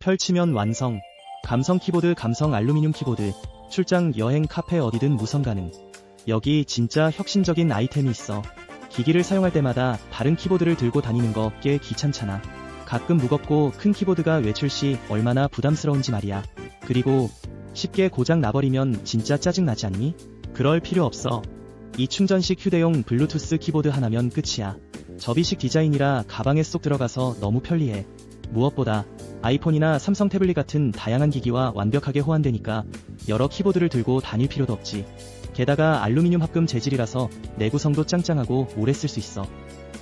펼치면 완성. 감성 키보드 감성 알루미늄 키보드. 출장 여행 카페 어디든 무선 가능. 여기 진짜 혁신적인 아이템이 있어. 기기를 사용할 때마다 다른 키보드를 들고 다니는 거 꽤 귀찮잖아. 가끔 무겁고 큰 키보드가 외출 시 얼마나 부담스러운지 말이야. 그리고 쉽게 고장 나버리면 진짜 짜증 나지 않니? 그럴 필요 없어. 이 충전식 휴대용 블루투스 키보드 하나면 끝이야. 접이식 디자인이라 가방에 쏙 들어가서 너무 편리해. 무엇보다 아이폰이나 삼성 태블릿 같은 다양한 기기와 완벽하게 호환되니까 여러 키보드를 들고 다닐 필요도 없지. 게다가 알루미늄 합금 재질이라서 내구성도 짱짱하고 오래 쓸 수 있어.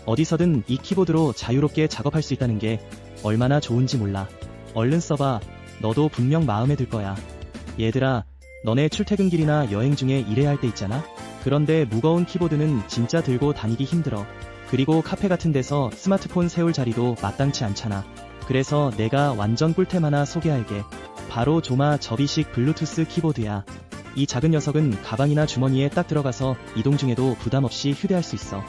어디서든 이 키보드로 자유롭게 작업할 수 있다는 게 얼마나 좋은지 몰라. 얼른 써봐. 너도 분명 마음에 들 거야. 얘들아, 너네 출퇴근길이나 여행 중에 일해야 할 때 있잖아? 그런데 무거운 키보드는 진짜 들고 다니기 힘들어. 그리고 카페 같은 데서 스마트폰 세울 자리도 마땅치 않잖아. 그래서 내가 완전 꿀템 하나 소개할게. 바로 조마 접이식 블루투스 키보드야. 이 작은 녀석은 가방이나 주머니에 딱 들어가서 이동 중에도 부담 없이 휴대할 수 있어.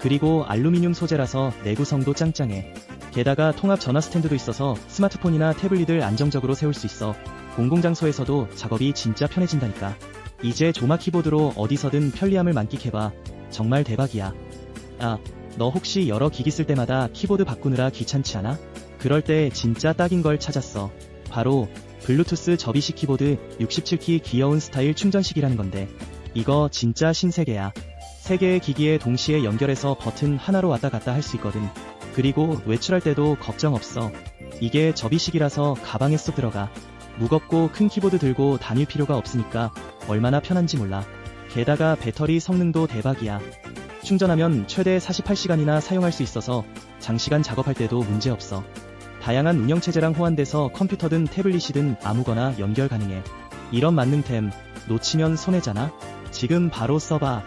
그리고 알루미늄 소재라서 내구성도 짱짱해. 게다가 통합 전화 스탠드도 있어서 스마트폰이나 태블릿을 안정적으로 세울 수 있어. 공공장소에서도 작업이 진짜 편해진다니까. 이제 조마 키보드로 어디서든 편리함을 만끽해봐. 정말 대박이야. 아, 너 혹시 여러 기기 쓸 때마다 키보드 바꾸느라 귀찮지 않아? 그럴 때 진짜 딱인 걸 찾았어. 바로 블루투스 접이식 키보드 67키 귀여운 스타일 충전식이라는 건데 이거 진짜 신세계야. 세 개의 기기에 동시에 연결해서 버튼 하나로 왔다 갔다 할 수 있거든. 그리고 외출할 때도 걱정 없어. 이게 접이식이라서 가방에 쏙 들어가. 무겁고 큰 키보드 들고 다닐 필요가 없으니까 얼마나 편한지 몰라. 게다가 배터리 성능도 대박이야. 충전하면 최대 48시간이나 사용할 수 있어서 장시간 작업할 때도 문제없어. 다양한 운영체제랑 호환돼서 컴퓨터든 태블릿이든 아무거나 연결 가능해. 이런 만능템 놓치면 손해잖아? 지금 바로 써봐.